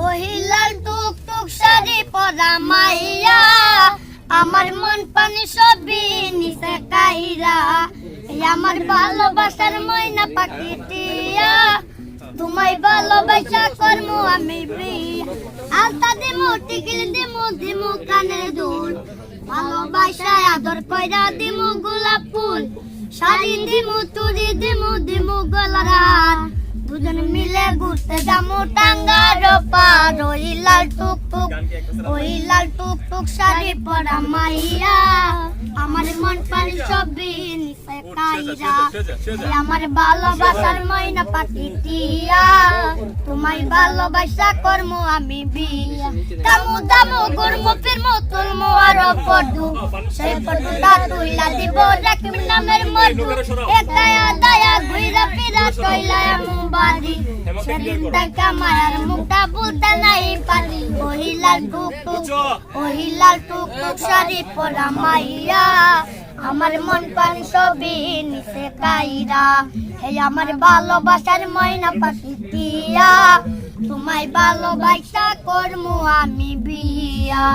ওহিলাল টুক টুক শাড়ি পরা মাইয়া, আমার মন পানি সবই নিচে কাইরা। আমার ভালোবাসার ময়না পাখি টিয়া তোমায় ভালোবাসা করমু আমি বিয়া আলতা দিমু, টিকিল দিমু দিমু কানের দুল। ভালোবাসায় আদর কইরা দিমু গোলাপ ফুল। শাড়ি দিমু তুড়ি দিমু দিমু গলার দুজন মিলে ঘুরতে যামু টাঙ্গার টুক ওই লাল টুক টুক শাড়ি পরা মাইয়া আমার মন পানি সবই নিচে কাইরা আমার ভালোবাসার ময়না পাখি টিয়া তোমায় ভালোবাসা করমু আমি বিয়া। দামু দামু গুরমু ফিরমু তুলমু আরও পড়ু সেই পড়ুটা তুইলা দিব রাকিম নামের মধু। একায়া দায়া ঘুইরা ফিরা কইলা আমু বাড়ি সেদিন টাকা মায়ার মুখটা ওহিলাল টুক টুক হিলাল টুক টুক শাড়ি পরা মাইয়া আমার মন পান সবই নিচে কাইরা। হে আমার ভালোবাসার ময়না পাখি দিয়া তোমায় ভালোবাসা করমু আমি বিয়া।